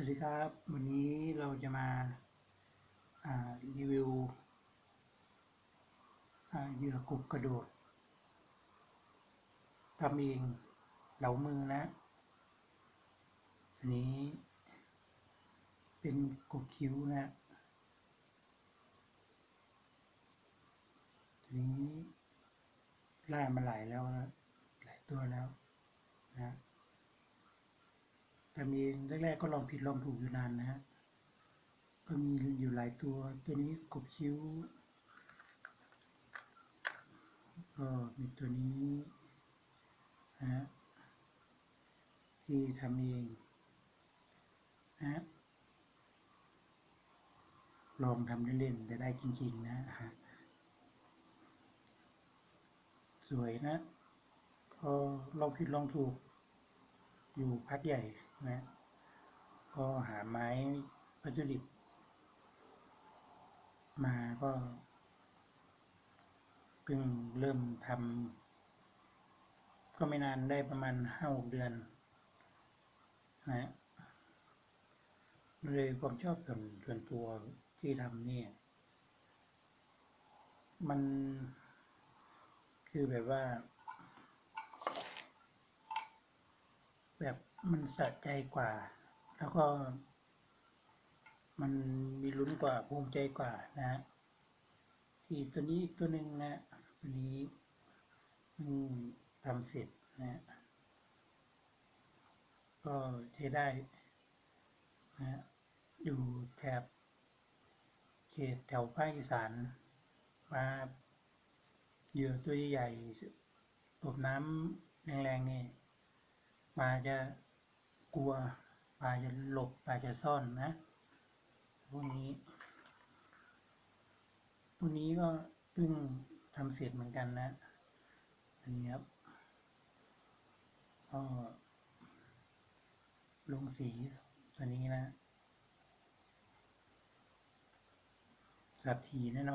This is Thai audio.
สวัสดีครับ วันนี้เราจะมาารีวิวเหยื่อกุบกระโดดทำเองเหลามือนะ อันนี้เป็นกบคิ้วนะทีนี้ล่ามาหลายแล้วนะหลายตัวแล้วนะ แต่มีแรกๆก็ลองผิดลองถูกอยู่นานนะฮะก็มีอยู่หลายตัวตัวนี้กบคิ้ว ก็มีตัวนี้นะฮะที่ทำเองนะฮะลองทำเล่นๆแต่ได้จริงๆนะฮะสวยนะพอลองผิดลองถูก อยู่พักใหญ่ นะก็หาไม้วัตถุดิบ มาก็เพิ่งเริ่มทำก็ไม่นานได้ประมาณห้าหกเดือนนะเลยความชอบส่วนส่วนตัวที่ทำเนี่ยมันคือแบบว่า แบบมันสะใจกว่า แล้วก็ มันมีลุ้นกว่าภูมิใจกว่านะฮะที่ตัวนี้อีกตัวหนึ่งนะตัวนี้อืมทำเสร็จนะก็ใช้ได้นะอยู่แถบเขตแถวภาคอีสานมาเหยื่อตัวใหญ่ตบน้ำแรงๆนี่ ปลาจะกลัวปลาจะหลบปลาจะซ่อนนะพวกนี้พวกนี้ก็เพิ่งทำเสร็จเหมือนกันนะ อันนี้ครับก็ลงสีตัวนี้นะสับทีแน่นอน